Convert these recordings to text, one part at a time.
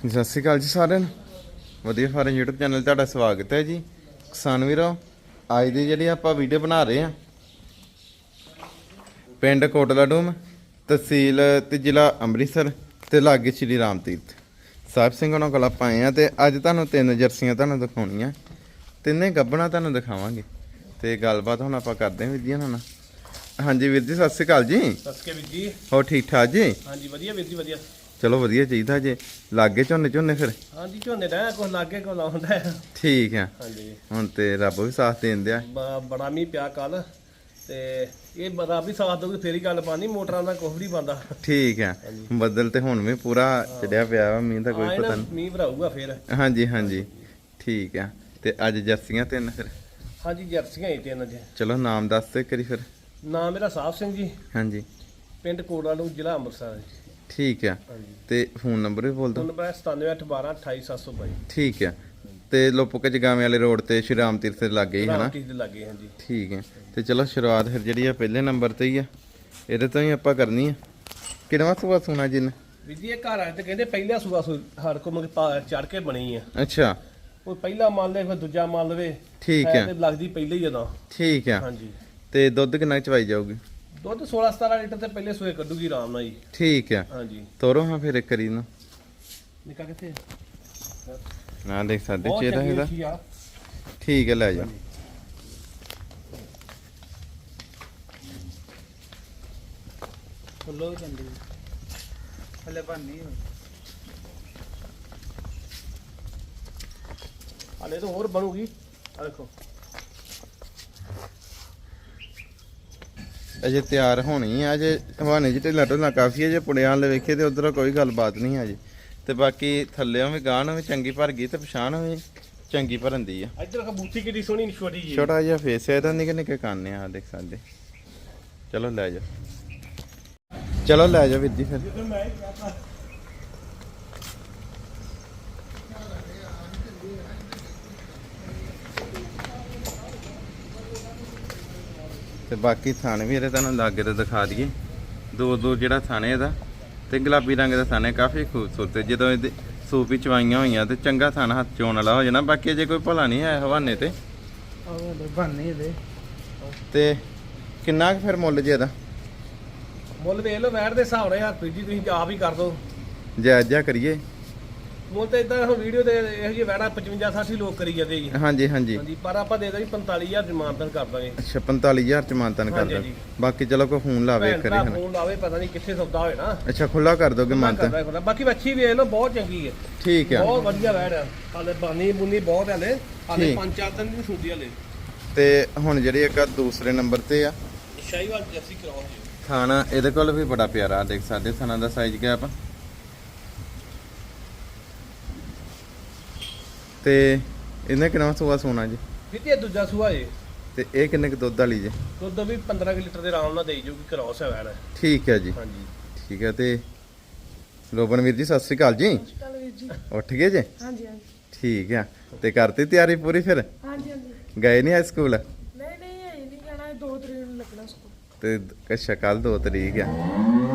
ਸਤਿ ਸ਼੍ਰੀ ਅਕਾਲ ਜੀ ਸਾਰਿਆਂ ਨੂੰ। ਵਧੀਆ ਫਾਰਮ YouTube ਚੈਨਲ ਤੁਹਾਡਾ ਸਵਾਗਤ ਹੈ ਜੀ। ਕਿਸਾਨ ਵੀਰੋ ਅੱਜ ਦੀ ਜਿਹੜੀ ਆਪਾਂ ਵੀਡੀਓ ਬਣਾ ਰਹੇ ਹਾਂ ਪਿੰਡ ਕੋਟਲਾ ਡੂਮ ਤਹਿਸੀਲ ਤੇ ਜ਼ਿਲ੍ਹਾ ਅੰਮ੍ਰਿਤਸਰ ਤੇ ਲਾਗੇ ਸ਼੍ਰੀ ਰਾਮ ਤੀਰਥ ਸਾਹਿਬ ਸਿੰਘ ਉਹਨਾਂ ਕੋਲ ਆਪਾਂ ਆਏ ਆ ਤੇ ਅੱਜ ਤੁਹਾਨੂੰ ਤਿੰਨ ਜਰਸੀਆਂ ਤੁਹਾਨੂੰ ਦਿਖਾਉਣੀਆਂ। ਤਿੰਨੇ ਗੱਬਣਾ ਤੁਹਾਨੂੰ ਦਿਖਾਵਾਂਗੇ। ਤੇ ਗੱਲਬਾਤ ਹੁਣ ਆਪਾਂ ਕਰਦੇ ਹਾਂ ਵੀਰ ਜੀ ਨਾਲ। ਹਾਂਜੀ ਵੀਰ ਜੀ ਸਤਿ ਸ਼੍ਰੀ ਅਕਾਲ ਜੀ। ਸਸਕੇ ਵੀਰ ਜੀ। ਹੋਰ ਠੀਕ ਠਾਕ ਜੀ? ਹਾਂਜੀ ਵਧੀਆ ਵੀਰ ਜੀ ਵਧੀਆ। ਚਲੋ ਵਧੀਆ ਚਾਹੀਦਾ ਜੇ। ਲਾਗੇ ਝੋਨੇ ਝੋਨੇ ਫਿਰ? ਹਾਂਜੀ ਝੋਨੇ ਦਾ ਕੁਝ ਲਾਗੇ ਕੋ ਲਾਉਂਦਾ। ਠੀਕ ਆ। ਹਾਂਜੀ। ਹੁਣ ਤੇ ਰੱਬ ਵੀ ਸਾਥ ਦੇਣ ਦਿਆ। ਬੜਾ ਮੀਂਹ ਪਿਆ ਕੱਲ ਤੇ ਇਹ ਰੱਬ ਹੀ ਸਾਥ ਦਊਗੀ ਫੇਰ ਹੀ ਗੱਲ ਪਾਣੀ ਮੋਟਰਾਂ ਦਾ ਕੁਝ ਨਹੀਂ ਬੰਦਾ ਠੀਕ ਆ। ਬੱਦਲ ਤੇ ਹੁਣ ਵੀ ਪੂਰਾ ਚੜਿਆ ਪਿਆ ਵਾ ਮੀਂਹ ਦਾ ਕੋਈ ਪਤਾ ਮੀਂਹ ਭਰਾਊਗਾ ਫੇਰ। ਨਹੀਂ ਹਾਂਜੀ ਹਾਂਜੀ। ਠੀਕ ਆ। ਤੇ ਅੱਜ ਜਰਸੀਆਂ ਤਿੰਨ ਫਿਰ? ਹਾਂਜੀ ਜਰਸੀਆਂ ਹੀ ਤਿੰਨ ਜੇ। ਚਲੋ ਨਾਮ ਦੱਸ ਤੇ ਕਰੀ ਫਿਰ। ਨਾਮ ਮੇਰਾ ਸਾਹਿਬ ਸਿੰਘ ਜੀ। ਹਾਂਜੀ। ਪਿੰਡ ਕੋੜਾ ਨੂੰ ਜ਼ਿਲ੍ਹਾ ਅੰਮ੍ਰਿਤਸਰ। ਜੀ। ਠੀਕ ਆ ਤੇ ਫੋਨ ਨੰਬਰ ਵੀ ਬੋਲ ਦੋ ਨੰਬਰ ਹੈ 9781128722 ਠੀਕ ਆ ਤੇ ਲੋਪੋਕ ਜਗਾਵੇਂ ਵਾਲੇ ਰੋਡ ਤੇ ਸ਼੍ਰੀ ਰਾਮ ਤੀਰਥ ਦੇ ਲਾਗੇ ਹੀ ਹਨਾ ਰਾਮਟੀ ਦੇ ਲੱਗੇ ਹਾਂਜੀ। ਠੀਕ ਹੈ। ਤੇ ਚਲੋ ਸ਼ੁਰੂਆਤ ਫਿਰ ਜਿਹੜੀ ਆ ਪਹਿਲੇ ਨੰਬਰ ਤੇ ਹੀ ਆ। ਇਹਦੇ ਤੋਂ ਹੀ ਆਪਾਂ ਕਰਨੀ ਆ। ਕਿਹੜਾ ਸੁਆ ਸੁਣਾ ਜਿੰਨ? ਜੀ ਇਹ ਘਰ ਆ ਤੇ ਕਹਿੰਦੇ ਪਹਿਲਾ ਸੂਆ ਸੂ ਹਰ ਕੋ ਮਗ ਚੜ ਕੇ ਬਣੀ ਆ। ਅੱਛਾ। ਉਹ ਪਹਿਲਾ ਮੰਨ ਲੈ ਫਿਰ ਦੂਜਾ ਮੰਨ ਲਵੇ। ਠੀਕ ਹੈ। ਤੇ ਲੱਗਦੀ ਪਹਿਲੇ ਹੀ ਜਦੋਂ। ਠੀਕ ਆ ਹਾਂਜੀ। ਤੇ ਦੁੱਧ ਕਿੰਨਾ ਚਵਾਈ ਜਾਊਗੀ? ਦੁੱਧ 16 17 ਲੀਟਰ ਤੇ ਪਹਿਲੇ ਸੂਏ ਕੱਢੂਗੀ ਆਰਾਮ ਨਾਲ ਜੀ। ਠੀਕ ਆ। ਹਾਂਜੀ। ਤੋਰੋ ਹਾਂ ਫਿਰ ਇੱਕ ਕਰੀ ਨੂੰ ਨਿਕਾ ਕਿੱਥੇ ਨਾ ਦੇਖ ਸਕਦੇ ਚਿਹਰਾ ਇਹਦਾ। ਠੀਕ ਹੈ ਲੈ ਜਾ। ਫੁੱਲੋ ਚੰਗੀ। ਹਲੇ ਬੰਨੀ ਹਲੇ ਤਾਂ ਹੋਰ ਬਣੂਗੀ। ਆ ਦੇਖੋ। ਅਜੇ ਤਿਆਰ ਹੋਣੀ ਆ ਅਜੇ ਹਵਾਨੇ ਚ ਢਿੱਲਾ ਢੁੱਲਾ ਕਾਫੀ ਹੈ ਜੇ ਪੁੜਿਆਂ ਵਾਲੇ ਵੇਖੇ ਤੇ ਉਧਰ ਕੋਈ ਗੱਲਬਾਤ ਨਹੀਂ ਆ ਜੀ। ਤੇ ਬਾਕੀ ਥੱਲੇੋਂ ਵੀ ਗਾਂ ਨੂੰ ਵੀ ਚੰਗੀ ਭਰ ਗਈ ਤੇ ਪਛਾਣ ਵੀ ਚੰਗੀ ਭਰਨ ਦੀ ਆ। ਇੱਧਰ ਕਬੂਤੀ ਕਿੱਡੀ ਸੋਹਣੀ ਛੋਟੀ ਜੀ ਛੋਟਾ ਜਿਹਾ ਫੇਸ ਹੈ ਇਹਦਾ ਨਿੱਕੇ ਨਿੱਕੇ ਕੰਨ ਆ ਦੇਖ ਸਕਦੇ। ਚਲੋ ਲੈ ਜਾ ਚਲੋ ਲੈ ਜਾ ਜੀ ਫਿਰ ਜਦੋਂ ਮੈਂ ਇਹ ਕਹਤਾ ਤੇ ਬਾਕੀ ਥਾਣੇ ਵੀ ਇਹਦੇ ਤੁਹਾਨੂੰ ਲਾਗੇ ਤੇ ਦਿਖਾ ਦਈਏ। ਦੋ ਦੋ ਜਿਹੜਾ ਥਾਣੇ ਇਹਦਾ ਤੇ ਗੁਲਾਬੀ ਰੰਗ ਦਾ ਥਾਣੇ ਕਾਫੀ ਖੂਬਸੂਰਤ ਹੈ। ਜਦੋਂ ਇਹਦੇ ਸੂਪੀ ਚਵਾਈਆਂ ਹੋਈਆਂ ਤੇ ਚੰਗਾ ਥਾਣਾ ਹੱਥ ਚੋਣ ਵਾਲਾ ਹੋ ਜਾਣਾ। ਬਾਕੀ ਜੇ ਕੋਈ ਭਲਾ ਨਹੀਂ ਹੈ ਹਵਾਨੇ ਤੇ। ਆਹ ਬੰਨੇ ਦੇ ਤੇ ਕਿੰਨਾ ਕੁ ਫਿਰ ਮੁੱਲ ਜੇ ਇਹਦਾ? ਮੁੱਲ ਵੇਖ ਲਓ ਵੈਟ ਦੇ ਹਿਸਾਬ ਨਾਲ ਯਾਰ ਜੀ ਤੁਸੀਂ ਆਪ ਹੀ ਕਰ ਦੋ। ਜਾਇਜ਼ ਕਰੀਏ। ਮੁੱਲ ਤਾਂ ਇਦਾਂ ਹੁਣ ਵੀਡੀਓ ਤੇ ਇਹੋ ਜਿਹੇ ਵੈੜਾ 55 60 ਲੋਕ ਕਰੀ ਜਾਂਦੇ ਜੀ। ਹਾਂਜੀ ਹਾਂਜੀ। ਹਾਂਜੀ ਪਰ ਆਪਾਂ ਦੇ ਦਾਂਗੇ 45000 ਜ਼ਮਾਨਤ ਕਰ ਦਾਂਗੇ। ਅੱਛਾ 45000 ਚ ਮਾਨਤਨ ਕਰ ਦੋ ਹਾਂਜੀ। ਬਾਕੀ ਚਲੋ ਕੋਈ ਫੋਨ ਲਾਵੇ ਕਰੇ ਹਨਾ ਫੋਨ ਲਾਵੇ ਪਤਾ ਨਹੀਂ ਕਿੱਥੇ ਸੌਦਾ ਹੋਏ ਨਾ। ਅੱਛਾ ਖੁੱਲਾ ਕਰ ਦੋਗੇ ਮਾਨਤਨ? ਬਾਕੀ ਵੱਛੀ ਵੇਖ ਲਓ ਬਹੁਤ ਚੰਗੀ ਹੈ। ਠੀਕ ਆ। ਬਹੁਤ ਵਧੀਆ ਵੈੜ ਹੈ ਹਾਲੇ ਬਾਨੀ ਬੁੰਨੀ ਬਹੁਤ ਹਲੇ। ਹਾਲੇ ਠੀਕ। ਪੰਜ ਚਾਰ ਦਿਨ ਦੀ ਸੁਣਦੀ ਹਲੇ। ਤੇ ਹੁਣ ਜਿਹੜੀ ਇੱਕ ਦੂਸਰੇ ਨੰਬਰ ਤੇ ਆ। ਸ਼ਾਹੀਵਾਲ ਜੱਸੀ ਕਰਾਉ ਜੀ। ਥਾਣਾ ਇਹਦੇ ਕੋਲ ਵੀ ਬੜਾ ਪਿਆਰਾ। ਦੇਖ ਸਕਦੇ ਥਾਣਾ ਦਾ ਸਾਈਜ਼ ਗੈਪ ਤੇ ਇਹਨੇ ਕਿੰਨਾ ਸੂਆ ਸੋਨਾ ਜੀ? ਵੀਤੇ ਦੂਜਾ ਸੂਆ ਜੇ। ਤੇ ਇਹ ਕਿੰਨੇ ਕੁ ਦੁੱਧ ਵਾਲੀ ਜੀ? ਦੁੱਧ ਵੀ 15 ਕੁ ਲੀਟਰ ਦੇ ਆਰਾਮ ਨਾਲ ਦੇਈ ਜੂਗੀ ਕਰਾਉਸ ਹੈ ਵੈੜ ਠੀਕ ਹੈ ਜੀ। ਹਾਂਜੀ। ਠੀਕ ਹੈ ਤੇ ਰੋਬਨ ਵੀਰ ਜੀ ਸਤਿ ਸ੍ਰੀ ਅਕਾਲ ਜੀ। ਚਲ ਵੀਰ ਜੀ। ਉੱਠ ਗਏ ਜੇ? ਹਾਂਜੀ ਹਾਂਜੀ। ਠੀਕ ਆ ਤੇ ਕਰਤੀ ਤਿਆਰੀ ਪੂਰੀ ਫਿਰ? ਹਾਂਜੀ ਹਾਂਜੀ। ਗਏ ਨਹੀਂ ਆ ਸਕੂਲ? ਨਹੀਂ ਨਹੀਂ ਇਹ ਨਹੀਂ ਕਹਿਣਾ ਦੋ ਤਰੀਕ ਨੂੰ ਲੱਗਣਾ ਸਕੂਲ। ਤੇ ਅੱਛਾ ਕੱਲ 2 ਤਰੀਕ ਆ।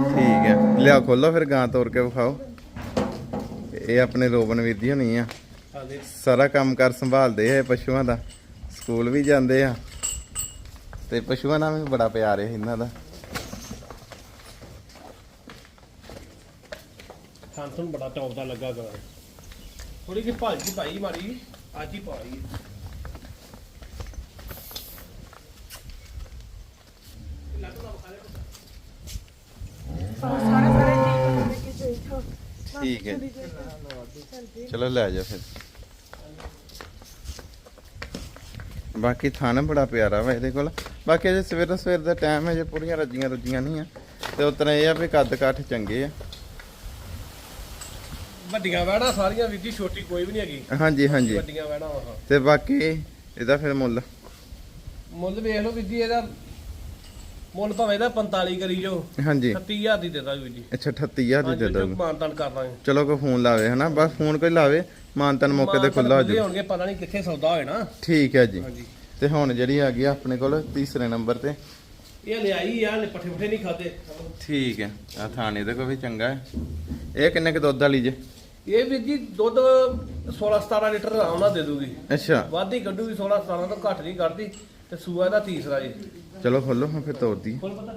ਠੀਕ ਆ ਲਿਆ ਖੋਲੋ ਫਿਰ ਗਾਂ ਤੋੜ ਕੇ ਵਿਖਾਓ। ਇਹ ਆਪਣੇ ਰੋਬਨ ਵੀਰ ਜੀ ਹੋਣੀ ਆ। ਸਾਰਾ ਕੰਮ ਕਰ ਸੰਭਾਲਦੇ ਆ ਇਹ ਪਸ਼ੂਆਂ ਦਾ। ਸਕੂਲ ਵੀ ਜਾਂਦੇ ਆ। ਤੇ ਪਸ਼ੂਆਂ ਨਾਲ ਵੀ ਬੜਾ ਪਿਆਰ ਹੈ ਇਹਨਾਂ ਦਾ। ਤੁਹਾਨੂੰ ਬੜਾ ਟੌਪ ਦਾ ਲੱਗਾ ਗਾ। ਥੋੜੀ ਜਿਹੀ ਭਾਜੀ ਭਾਈ ਮਾਰੀ ਅੱਜ ਹੀ ਪਾਈ ਠੀਕ ਹੈ ਕਿ ਦੇਖੋ ਠੀਕ ਹੈ। ਚਲਦੀ ਚਲੋ ਲੈ ਜਾ ਫਿਰ। ਬਾਕੀ ਥਾਣਾ ਬੜਾ ਪਿਆਰਾ ਵਾ ਇਹਦੇ ਕੋਲ। ਬਾਕੀ ਅਜੇ ਸਵੇਰ ਸਵੇਰ ਦਾ ਟਾਈਮ ਹੈ ਜੇ ਪੂਰੀਆਂ ਰੱਜੀਆਂ ਰੁੱਜੀਆਂ ਨਹੀਂ ਆ। ਤੇ ਉਤਨਾ ਇਹ ਆ ਵੀ ਕੱਦ ਕਾਠ ਚੰਗੇ ਆ। ਵੱਡੀਆਂ ਵੈੜਾਂ ਸਾਰੀਆਂ ਵੀਰ ਜੀ ਛੋਟੀ ਕੋਈ ਵੀ ਨਹੀਂ ਹੈਗੀ। ਹਾਂਜੀ ਹਾਂਜੀ। ਵੱਡੀਆਂ ਵੈੜਾਂ ਆਹ ਤੇ ਬਾਕੀ ਇਹਦਾ ਫਿਰ ਮੁੱਲ? ਮੁੱਲ ਵੇਖ ਲਓ ਵੀਰ ਜੀ ਇਹਦਾ ਮੁੱਲ ਭਾਵੇਂ ਇਹਦਾ 45 ਕਰੀ ਜੋ ਹਾਂਜੀ। 30000 ਦੀ ਦੇ ਦਾਂ ਵੀਰ ਜੀ। ਅੱਛਾ 38000 ਦੀ ਦੇ ਜੋ ਦੋਗੇ। ਮਾਨਤਾਨ ਕਰ ਦਾਂਗੇ। ਚਲੋ ਕੋਈ ਫੋਨ ਲਾਵੇ ਹਨਾ? ਬਸ ਫੋਨ ਕੋਈ ਲਾਵੇ ਮਾਨਤਨ ਮੌਕੇ ਤੇ ਖੁੱਲਾ ਹੋ ਜਾਊ ਹੋਣਗੇ ਪਤਾ ਨਹੀਂ ਕਿੱਥੇ ਸੌਦਾ ਹੋਏ ਨਾ। ਠੀਕ ਹੈ ਜੀ। ਤੇ ਹੁਣ ਜਿਹੜੀ ਆ ਗਈ ਆਪਣੇ ਕੋਲ ਤੀਸਰੇ ਨੰਬਰ ਤੇ। ਇਹ ਲਿਆਈ ਆ ਨੇ ਪੱਠੇ ਪੁੱਠੇ ਨਹੀਂ ਖਾਦੇ ਠੀਕ ਹੈ। ਆ ਥਾਣੇ ਦੇ ਕੋਈ ਵੀ ਚੰਗਾ ਹੈ। ਇਹ ਕਿੰਨੇ ਕੁ ਦੁੱਧ ਵਾਲੀ ਜੇ? ਇਹ ਵੀ ਜੀ ਦੁੱਧ 16 17 ਲੀਟਰ ਨਾਲ ਦੇ ਦੂਗੀ। ਅੱਛਾ। ਵੱਧ ਕੱਢੂਗੀ 16 17 ਤੋਂ ਘੱਟ ਨਹੀਂ ਕੱਢਦੀ ਤੇ ਸੂਆ ਦਾ ਤੀਸਰਾ ਜੀ। ਚਲੋ ਖੋਲੋ ਹਾਂ ਫਿਰ ਤੋੜਦੀ ਫੁੱਲ ਪਤਾ।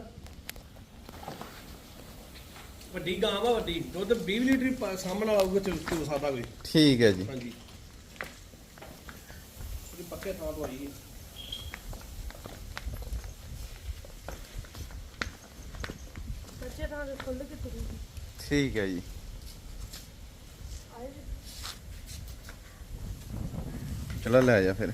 ਵੱਡੀ ਗਾਂ ਵਾ ਵੱਡੀ। ਦੁੱਧ 20 ਲੀਟਰ ਪਾ- ਸਾਹਮਣੇ ਆਊਗਾ ਚਲ ਚਲ ਸਕਦਾ ਕੋਈ। ਠੀਕ ਹੈ ਜੀ। ਹਾਂਜੀ। ਇਹ ਪੱਕੇ ਥਾਂ ਤੋਂ ਆਈ ਹੈ ਬੱਚੇ ਤਾਂ ਦੇ ਖੁੱਲ ਕੇ ਤੁਰੀ ਠੀਕ ਹੈ ਜੀ। ਆਏ ਜੀ। ਚਲੋ ਲੈ ਜਾ ਫਿਰ।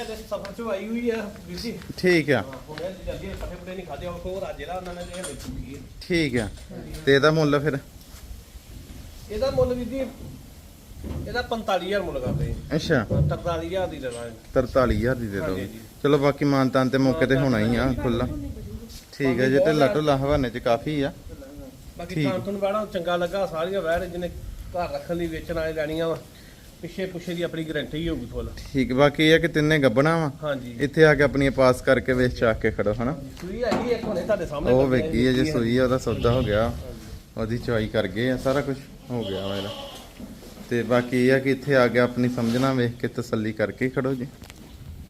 ਇਹ ਦੇ ਸਫਰ ਚ ਆਈ ਹੋਈ ਆ ਵੀਰ ਜੀ ਠੀਕ ਆ। ਹਾਂ ਹੁਣ ਇਹ ਜਲਦੀ ਪੱਠੇ ਪੁੱਠੇ ਨਹੀਂ ਖਾਦੇ ਉਹ ਹੋਰ ਅੱਜ ਜਿਹੜਾ ਉਹਨਾਂ ਨੇ ਇਹ ਵੇਚੂਗੀ ਇਹ। ਠੀਕ ਆ। ਤੇ ਇਹਦਾ ਮੁੱਲ ਫਿਰ? ਇਹਦਾ ਮੁੱਲ ਵੀਰ ਜੀ ਇਹਦਾ 45000 ਮੁੱਲ ਕਰਦੇ ਜੀ ਅੱਛਾ। 43000 ਦੀ ਦੇਣਾ 43000 ਦੀ ਦੋਗੇ। ਚਲੋ ਬਾਕੀ ਮਾਨਤਾਨ ਤੇ ਮੌਕੇ ਤੇ ਹੋਣਾ ਹੀ ਆ ਖੁੱਲਾ ਠੀਕ ਹੈ ਜੀ ਤੇ ਲੱਟੂ ਹਵਾਨੇ ਚ ਕਾਫੀ ਆ। ਬਾਕੀ ਠੀਕ। ਤਾਂ ਤੁਹਾਨੂੰ ਬੜਾ ਚੰਗਾ ਲੱਗਾ ਸਾਰੀਆਂ ਵੈਰ ਜਿਹਨੇ ਘਰ ਰੱਖਣ ਲਈ ਵੇਚਣ ਆਏ ਲੈਣੀਆਂ ਵਾ। ਪਿੱਛੇ ਪੁੱਛੇ ਦੀ ਆਪਣੀ ਗਾਰੰਟੀ ਹੋਊਗੀ ਫੁੱਲ ਠੀਕ ਬਾਕੀ ਇਹ ਆ ਕਿ ਤਿੰਨੇ ਗੱਬਣਾ ਵਾ। ਹਾਂਜੀ। ਇੱਥੇ ਆ ਕੇ ਆਪਣੀਆਂ ਪਾਸ ਕਰਕੇ ਵੇਚ ਚੱਕ ਕੇ ਖੜੋ ਹਨਾ। ਸੂਈ ਹੈਗੀ ਇੱਕ ਹੁਣੇ ਤੁਹਾਡੇ ਸਾਹਮਣੇ। ਉਹ ਵੇਖੀ ਹੈ ਜੇ ਸੂਈ ਆ ਉਹਦਾ ਸੌਦਾ ਹੋ ਗਿਆ। ਉਹਦੀ ਚਵਾਈ ਕਰ ਗਏ ਆ ਸਾਰਾ ਕੁਝ ਹੋ ਗਿਆ ਮੇਰਾ ਤੇ ਬਾਕੀ ਇਹ ਆ ਕਿ ਇੱਥੇ ਆ ਕੇ ਆਪਣੀ ਸਮਝਣਾ ਵੇਖ ਕੇ ਤਸੱਲੀ ਕਰਕੇ ਹੀ ਖੜੋ ਜੀ।